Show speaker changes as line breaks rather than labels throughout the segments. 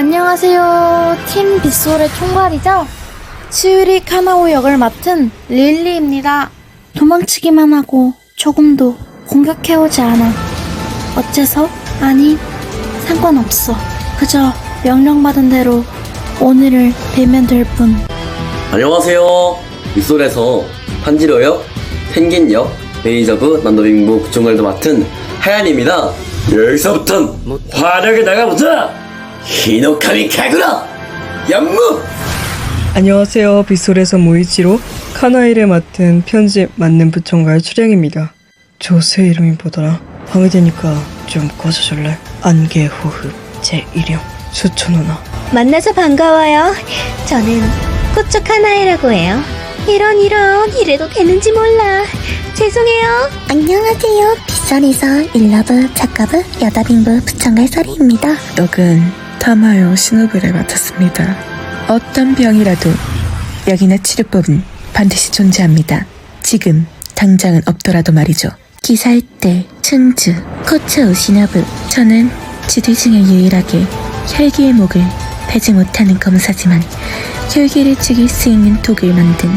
안녕하세요. 팀 빗솔의 총괄이죠? 치우리 카나오 역을 맡은 릴리입니다. 도망치기만 하고 조금도 공격해오지 않아. 어째서? 아니, 상관없어. 그저 명령받은 대로 오늘을 배면 될 뿐.
안녕하세요. 윗솔에서 판지로 역, 펭귄 역, 매니저부, 난도빙부 구청을도 맡은 하얀입니다. 여기서부턴 화력에 나가보자! 히노카미 카구라! 연무!
안녕하세요. 빗솔에서 모이치로 카나이를 맡은 편집 맡는 부총괄 출영입니다. 저새 이름이 뭐더라? 방해되니까 좀 꺼져줄래? 안개 호흡 제1형 수초 누나
만나서 반가워요. 저는 꽃쪽 하나이라고 해요. 이런 이런 이래도 되는지 몰라. 죄송해요.
안녕하세요. 빗선에서 일러브, 작가부, 여다빙부 부청갈 서리입니다.
역은 타마요 신호부를 맡았습니다. 어떤 병이라도 약이나 치료법은 반드시 존재합니다. 지금 당장은 없더라도 말이죠.
기사일 때, 충주, 코츠우 시너부. 저는 지들 중에 유일하게 혈기의 목을 베지 못하는 검사지만 혈기를 죽일 수 있는 독을 만든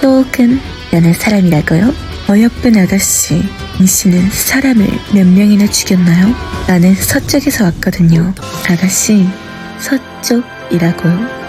조금 연한 사람이라고요.
어여쁜 아가씨, 당신은 사람을 몇 명이나 죽였나요? 나는 서쪽에서 왔거든요. 아가씨, 서쪽이라고요.